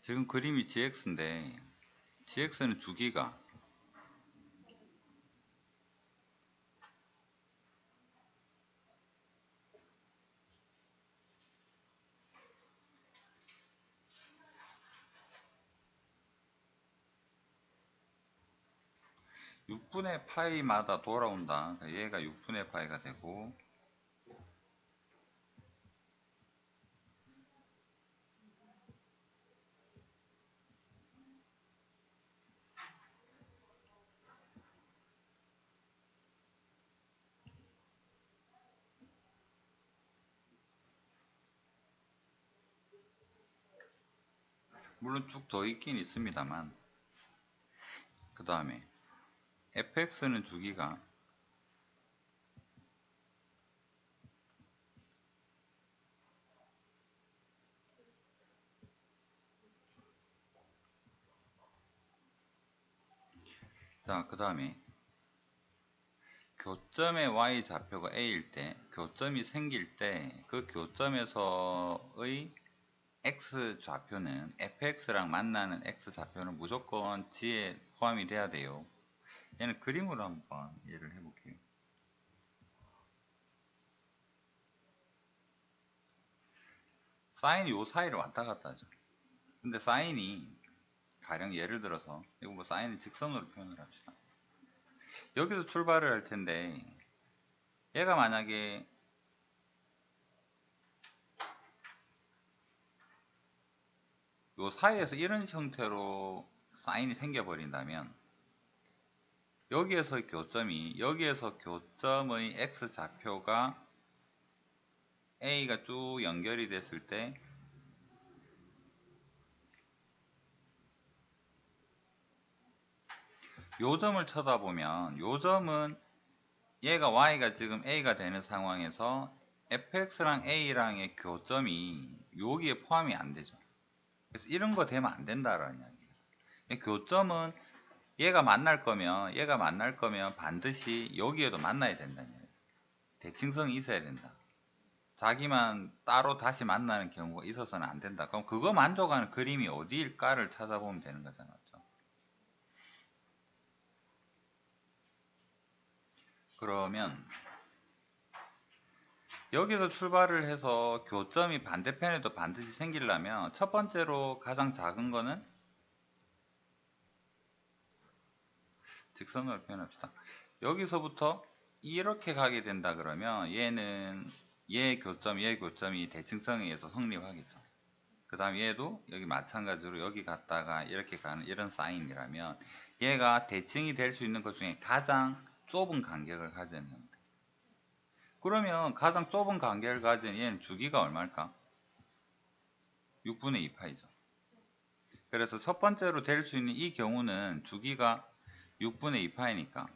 지금 그림이 GX인데 GX는 주기가 6분의 파이마다 돌아온다. 그러니까 얘가 6분의 파이가 되고 물론 쭉 더 있긴 있습니다만 그 다음에 fx는 주기가 자, 그 다음에 교점의 y 좌표가 a일 때, 교점이 생길 때 그 교점에서의 x 좌표는 fx랑 만나는 x 좌표는 무조건 g에 포함이 돼야 돼요. 얘는 그림으로 한번 이해를 해볼게요. 사인이 요 사이를 왔다 갔다 하죠. 근데 사인이 가령 예를 들어서 이거 뭐 사인을 직선으로 표현을 합시다. 여기서 출발을 할 텐데 얘가 만약에 요 사이에서 이런 형태로 사인이 생겨버린다면 여기에서 교점이 여기에서 교점의 x 좌표가 a가 쭉 연결이 됐을 때 요점을 쳐다보면 요점은 얘가 y가 지금 a가 되는 상황에서 fx랑 a랑의 교점이 여기에 포함이 안 되죠. 그래서 이런 거 되면 안 된다라는 이야기예요. 교점은 얘가 만날 거면 얘가 만날 거면 반드시 여기에도 만나야 된다는 얘기예요. 대칭성이 있어야 된다. 자기만 따로 다시 만나는 경우가 있어서는 안 된다. 그럼 그거 만족하는 그림이 어디일까를 찾아보면 되는 거잖아요. 맞죠? 그러면 여기서 출발을 해서 교점이 반대편에도 반드시 생기려면 첫 번째로 가장 작은 거는 직선으로 표현합시다. 여기서부터 이렇게 가게 된다 그러면 얘는 얘 교점, 얘 교점이 대칭성에 의해서 성립하겠죠. 그 다음 얘도 여기 마찬가지로 여기 갔다가 이렇게 가는 이런 사인이라면 얘가 대칭이 될 수 있는 것 중에 가장 좁은 간격을 가지는 형태. 그러면 가장 좁은 간격을 가진 얘는 주기가 얼마일까? 6분의 2파이죠. 그래서 첫 번째로 될 수 있는 이 경우는 주기가 6분의 2파이니까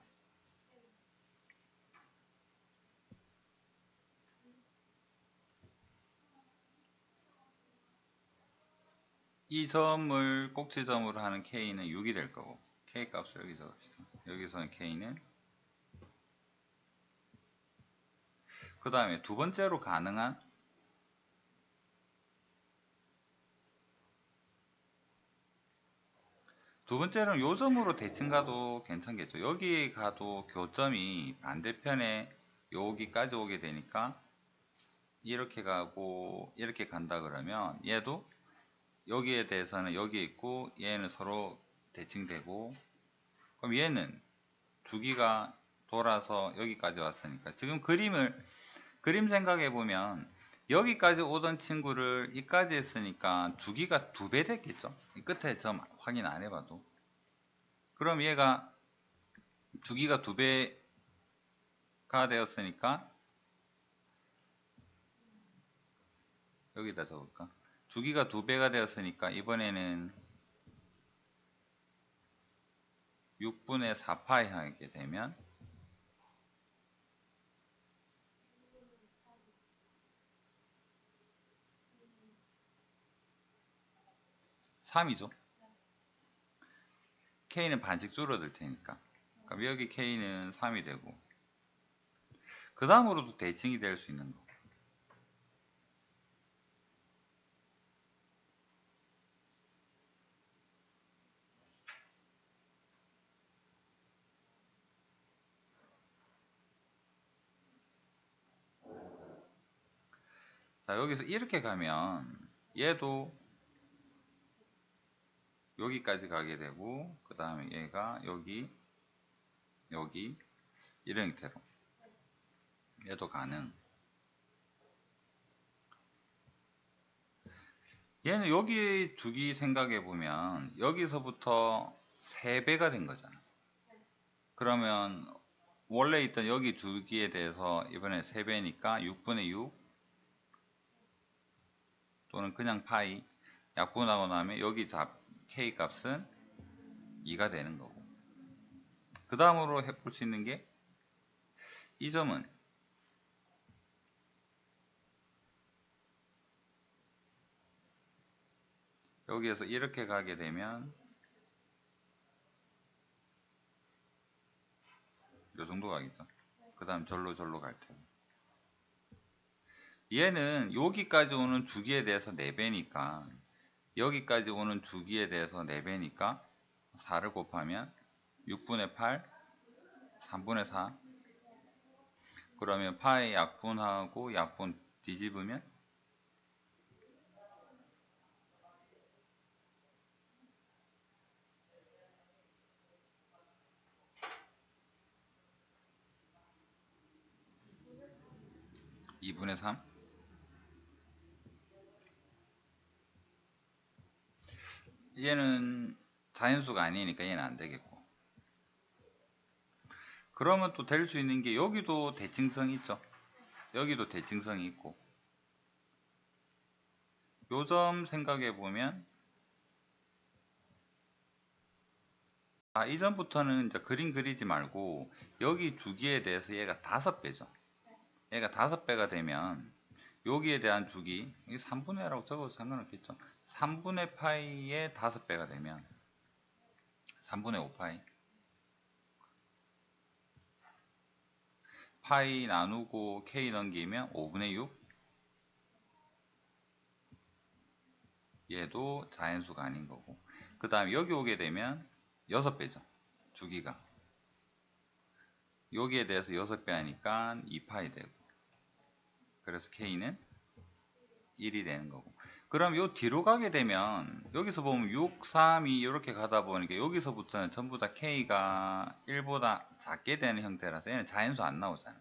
이 점을 꼭지점으로 하는 k는 6이 될 거고 k 값을 여기 적읍시다. 여기서는 k는 그 다음에 두 번째로 가능한 두 번째는 요점으로 대칭 가도 괜찮겠죠. 여기 가도 교점이 반대편에 여기까지 오게 되니까 이렇게 가고 이렇게 간다 그러면 얘도 여기에 대해서는 여기 있고 얘는 서로 대칭되고 그럼 얘는 주기가 돌아서 여기까지 왔으니까 지금 그림을 그림 생각해 보면 여기까지 오던 친구를 이까지 했으니까 주기가 두 배 됐겠죠? 이 끝에 점 확인 안 해봐도. 그럼 얘가 주기가 두 배가 되었으니까 여기다 적을까? 주기가 두 배가 되었으니까 이번에는 6분의 4파이 하게 되면 3이죠. k는 반씩 줄어들 테니까. 그럼 여기 k는 3이 되고 그 다음으로도 대칭이 될 수 있는 거. 자 여기서 이렇게 가면 얘도 여기까지 가게 되고 그 다음에 얘가 여기 여기 이런 형태로. 얘도 가능. 얘는 여기 주기 생각해 보면 여기서부터 3배가 된 거잖아. 그러면 원래 있던 여기 주기에 대해서 이번에 3배니까 6분의 6 또는 그냥 파이. 약분하고 나면 여기 잡 k 값은 2가 되는 거고. 그 다음으로 해볼 수 있는 게 이 점은 여기에서 이렇게 가게 되면 요 정도 가겠죠. 그 다음 절로 절로 갈 테고 얘는 여기까지 오는 주기에 대해서 4배니까 여기까지 오는 주기에 대해서 4배니까 4를 곱하면 6분의 8 3분의 4 그러면 파이 약분하고 약분 뒤집으면 이분의 3 얘는 자연수가 아니니까 얘는 안 되겠고. 그러면 또 될 수 있는 게 여기도 대칭성이 있죠? 여기도 대칭성이 있고. 요 점 생각해 보면 아 이전부터는 이제 그림 그리지 말고 여기 주기에 대해서 얘가 다섯 배죠. 얘가 다섯 배가 되면 여기에 대한 주기 이 3분의 1라고 적어도 상관없겠죠 3분의 파이의 다섯 배가 되면 3분의 5파이? 파이 나누고 k 넘기면 5분의 6 얘도 자연수가 아닌 거고. 그 다음에 여기 오게 되면 6배죠. 주기가. 여기에 대해서 6배 하니까 2파이 되고. 그래서 k는 1이 되는 거고. 그럼 요 뒤로 가게 되면 여기서 보면 6, 3, 2 이렇게 가다 보니까 여기서부터는 전부 다 k가 1보다 작게 되는 형태라서 얘는 자연수 안 나오잖아.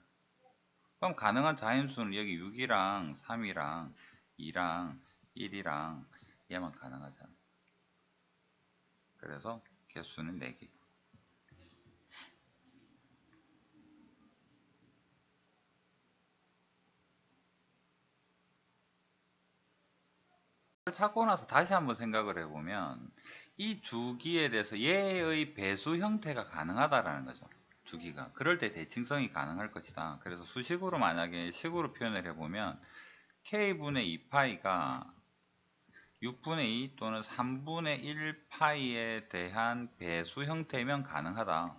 그럼 가능한 자연수는 여기 6이랑 3이랑 2랑 1이랑 얘만 가능하잖아. 그래서 개수는 4개 찾고 나서 다시 한번 생각을 해보면 이 주기에 대해서 얘의 배수 형태가 가능하다라는 거죠. 주기가. 그럴 때 대칭성이 가능할 것이다. 그래서 수식으로 만약에 식으로 표현을 해보면 k분의 2파이가 6분의 2 또는 3분의 1파이에 대한 배수 형태면 가능하다.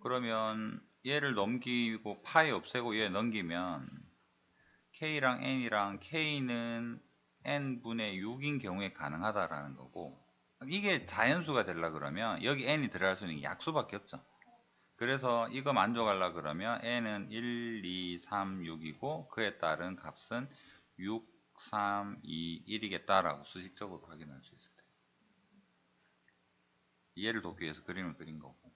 그러면 얘를 넘기고 파이 없애고 얘 넘기면 k랑 n이랑 k는 n분의 6인 경우에 가능하다라는 거고 이게 자연수가 되려 그러면 여기 n이 들어갈 수 있는 게 약수밖에 없죠. 그래서 이거 만족하려 그러면 n은 1, 2, 3, 6이고 그에 따른 값은 6, 3, 2, 1이겠다라고 수식적으로 확인할 수 있을 때 이해를 돕기 위해서 그림을 그린 거고